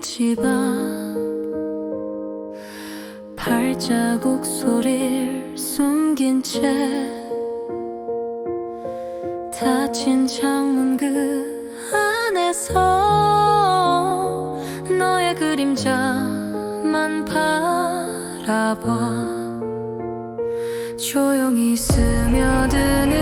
집앞 발자국 소리를 숨긴 채 닫힌 창문 그 안에서 너의 그림자만 바라봐. 조용히 스며드는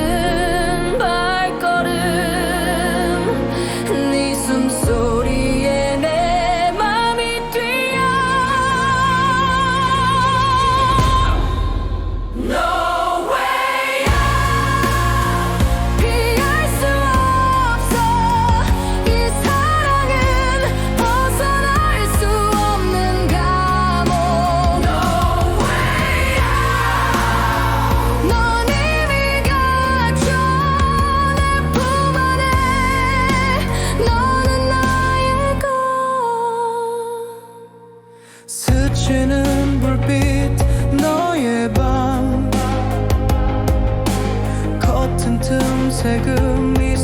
스치는 불빛 너의 방 커튼 틈새 그미